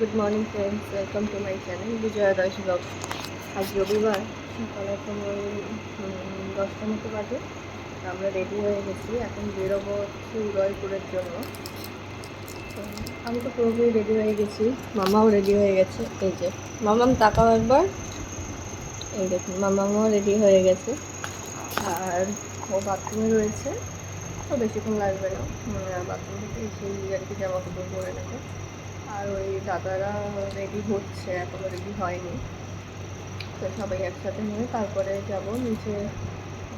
Good morning friends welcome to my channel Bijoya Das vlog আজ রবিবার, সকাল ওই দশটা মতো বাজে। আমরা রেডি হয়ে গেছি। এখন বেরোবো হচ্ছে উদয়পুরের জন্য। আমি তো পুরোপুরি রেডি হয়ে গেছি। মামাও রেডি হয়ে গেছে। এই যে, মামাম তাকাও একবার। এই দেখুন, মামামও রেডি হয়ে গেছে। আর ও বাথরুমে রয়েছে। তো বেশিক্ষণ লাগবে না। বাথরুম থেকে এসেই আর কি জামা কাপড় পরে নেবে। আর ওই দাদারা রেডি হচ্ছে, এখনও রেডি হয়নি। তো সবাই একসাথে নিয়ে তারপরে যাব নিচে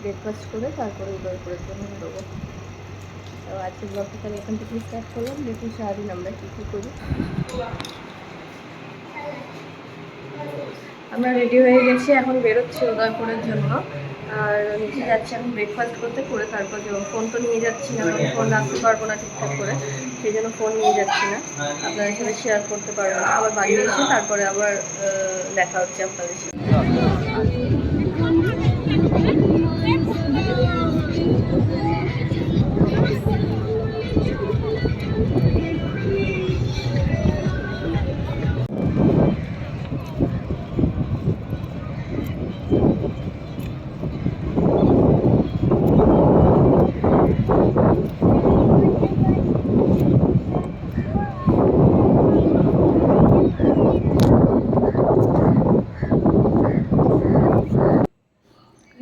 ব্রেকফাস্ট করে তারপরে উদয়পুরের জন্য দেবো তো আজকে ব্লগটা তাহলে এখান থেকে স্টার্ট করলাম, দেখি সারাদিন আমরা কী কী করি। আমরা রেডি হয়ে গেছি, এখন বেরোচ্ছি উদয়পুরের জন্য। আর নিচে যাচ্ছি এখন ব্রেকফাস্ট করতে করে তারপর ফোন তো নিয়ে যাচ্ছি না ফোন রাখতে পারব না ঠিকঠাক করে, সেই জন্য ফোন নিয়ে যাচ্ছি না। আপনাদের সাথে শেয়ার করতে পারব না। আবার বাড়ি এসে তারপরে আবার দেখা হচ্ছে আপনাদের সাথে।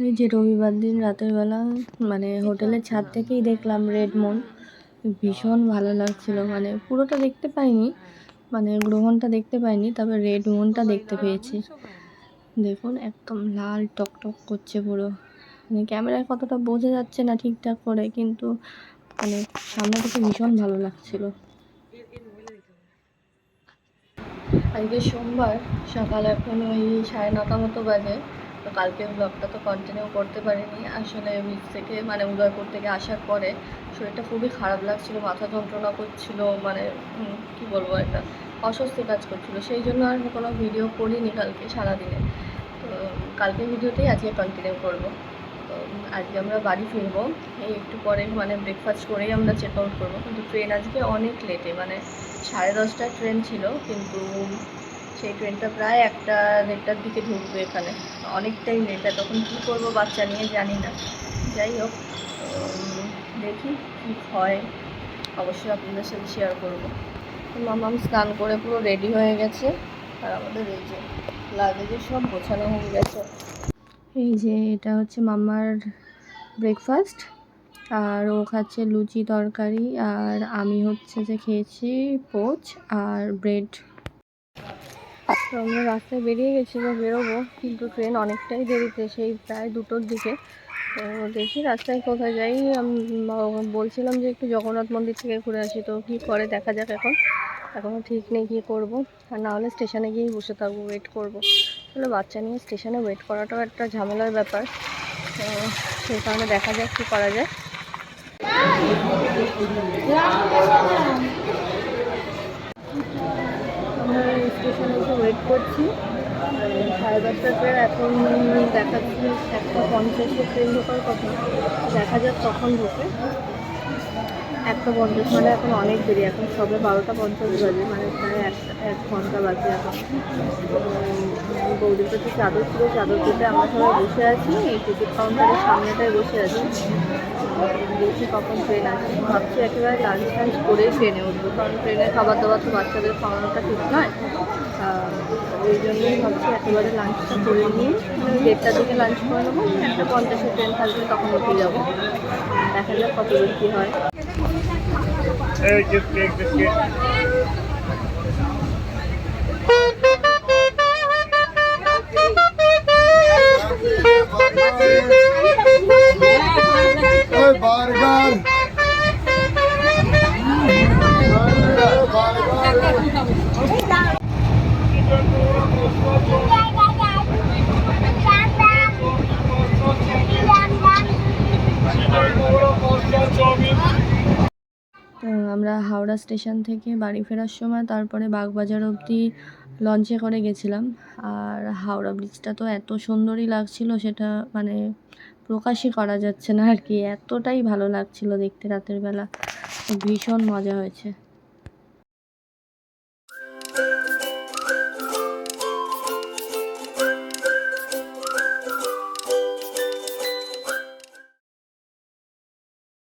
এই যে রবিবার দিন রাতের বেলা মানে হোটেলের ছাদ থেকেই দেখলাম রেড মুন ভীষণ ভালো লাগছিল মানে পুরোটা দেখতে পাইনি মানে গ্রহণটা দেখতে পাইনি, তবে রেড মুনটা দেখতে পেয়েছি। দেখুন, একদম লাল টকটক করছে পুরো। মানে ক্যামেরায় কতটা বোঝা যাচ্ছে না ঠিকঠাক করে, কিন্তু মানে সামনে থেকে ভীষণ ভালো লাগছিল। আজকে সোমবার সকাল এখন ওই সাড়ে নটা মতো বাজে। তো কালকে ব্লগটা তো কন্টিনিউ করতে পারিনি। আসলে বিচ থেকে মানে উদয়পুর থেকে আসার পরে শরীরটা খুবই খারাপ লাগছিল, মাথা যন্ত্রণা করছিল মানে কি বলব, একটা অস্বস্তি কাজ করছিল। সেই জন্য আর কোনো ভিডিও করিনি কালকে সারাদিনে। তো, কালকে ভিডিওতেই আজকে কন্টিনিউ করব। তো, আজকে আমরা বাড়ি ফিরবো। এই একটু পরে মানে ব্রেকফাস্ট করেই আমরা চেক আউট করব। কিন্তু ট্রেন আজকে অনেক লেটে মানে সাড়ে দশটার ট্রেন ছিল, কিন্তু সেই ট্রেনটা প্রায় একটা দেড়টার দিকে ঢুকবে এখানে। অনেকটাই লেট তখন কী করব বাচ্চা নিয়ে জানি না। যাই হোক দেখি কী হয়। অবশ্যই আপনাদের সাথে শেয়ার করব। মামাম স্নান করে পুরো রেডি হয়ে গেছে। আর আমাদের এই যে লাগেজে সব গোছানো হয়ে গেছে। এই যে এটা হচ্ছে মামার ব্রেকফাস্ট আর ও খাচ্ছে লুচি তরকারি, আর আমি হচ্ছে যে খেয়েছি পোচ আর ব্রেড তো আমরা রাস্তায় বেরিয়ে গেছি বা বেরোবো, কিন্তু ট্রেন অনেকটাই দেরিতে, সেই প্রায় দুটোর দিকে। তো দেখি রাস্তায় কোথায় যাই। বলছিলাম যে একটু জগন্নাথ মন্দির থেকে ঘুরে আসি, তো কী করে দেখা যাক এখন। এখনও ঠিক নেই কী করব। আর না হলে স্টেশনে গিয়েই বসে থাকব ওয়েট করব। আসলে বাচ্চা নিয়ে স্টেশনে ওয়েট করাটাও একটা ঝামেলার ব্যাপার। তো সেই কারণে দেখা যাক কী করা যায়। স্টেশনে এসে ওয়েট করছি। সাড়ে দশটার ট্রেন এখন দেখাচ্ছে একটা পঞ্চাশে ট্রেন ঢোকার কথা। দেখা যাক কখন ঢোকে। একটা পঞ্চাশ মানে এখন অনেক দেরি, এখন সবে বারোটা পঞ্চাশ বাজে মানে প্রায় একটা এক ঘণ্টা বাজে এখন। বৌদির কাছে চাদর ছিল, চাদর পেতে আমরা সবাই বসে আছি টিকিট কাউন্টারের সামনেটায় বসে আছি। দেখি কখন ট্রেন আসে ভাবছি একেবারে লাঞ্চ টাঞ্চ করেই ট্রেনে উঠবো, কারণ ট্রেনের খাবার দাবার তো বাচ্চাদের খাওয়ানোটা ঠিক নয়। এই জন্যই ভাবছি একেবারে লাঞ্চটা করে নিয়ে মানে দেড়টার দিকে লাঞ্চ করে নেব, একটা পঞ্চাশের ট্রেন থাকবে, তখন উঠে যাব। দেখা যাক কত দূর কী হয়। Just cake, just cake. ওই আমরা হাওড়া স্টেশন থেকে বাড়ি ফেরার সময় তারপরে বাগবাজার অবধি লঞ্চে করে গেছিলাম। আর হাওড়া ব্রিজটা তো এত সুন্দরই লাগছিল, সেটা মানে প্রকাশই করা যাচ্ছে না আর কি। এতটাই ভালো লাগছিল দেখতে রাতের বেলা। ভীষণ মজা হয়েছে।